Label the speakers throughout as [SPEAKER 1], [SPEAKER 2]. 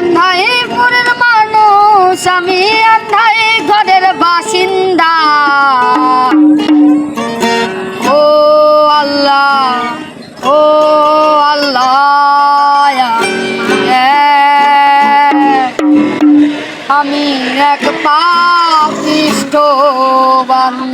[SPEAKER 1] অন্যায় পুরের মানুষ, আমি অন্যায় ঘরের বাসিন্দা। ও আল্লাহ ও আল্লাহ, আমি এক পাপিষ্ট বান্ধ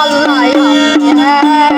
[SPEAKER 1] আল্লাহ